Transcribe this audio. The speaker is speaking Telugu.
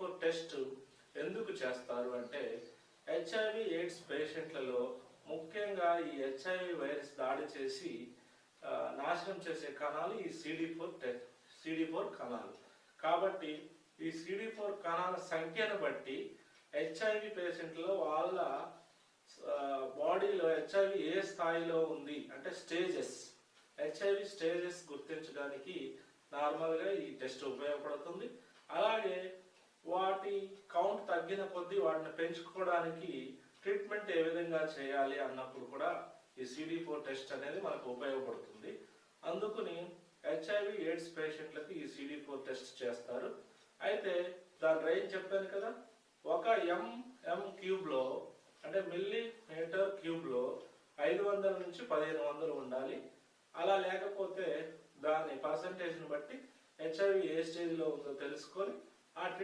ఫోర్ టెస్ట్ ఎందుకు చేస్తారు అంటే హెచ్ఐవి ఎయిడ్స్ పేషెంట్లలో ముఖ్యంగా ఈ హెచ్ఐవి వైరస్ దాడి చేసి నాశనం చేసే కణాలు ఈ సిడి ఫోర్ సిడి ఫోర్ కణాలు. కాబట్టి ఈ సిడి ఫోర్ కణాల సంఖ్యను బట్టి హెచ్ఐవి పేషెంట్లో వాళ్ళ బాడీలో హెచ్ఐవి ఏ స్థాయిలో ఉంది అంటే స్టేజెస్ హెచ్ఐవి స్టేజెస్ గుర్తించడానికి నార్మల్గా ఈ టెస్ట్ ఉపయోగపడుతుంది. అలాగే తగ్గిన కొద్దీ వాటిని పెంచుకోవడానికి ట్రీట్మెంట్ ఏ విధంగా చేయాలి అన్నప్పుడు కూడా ఈ సిడి ఫోర్ టెస్ట్ అనేది మనకు ఉపయోగపడుతుంది. అందుకని హెచ్ఐవి ఎయిడ్స్ పేషెంట్లకు ఈ సిడి ఫోర్ టెస్ట్ చేస్తారు. అయితే దాని రేంజ్ చెప్పాను కదా ఒక ఎంఎం క్యూబ్లో అంటే మిల్లీ మీటర్ క్యూబ్లో ఐదు వందల నుంచి పదిహేను వందలు ఉండాలి. అలా లేకపోతే దాని పర్సంటేజ్ని బట్టి హెచ్ఐవి ఏ స్టేజ్లో ఉందో తెలుసుకొని ఆ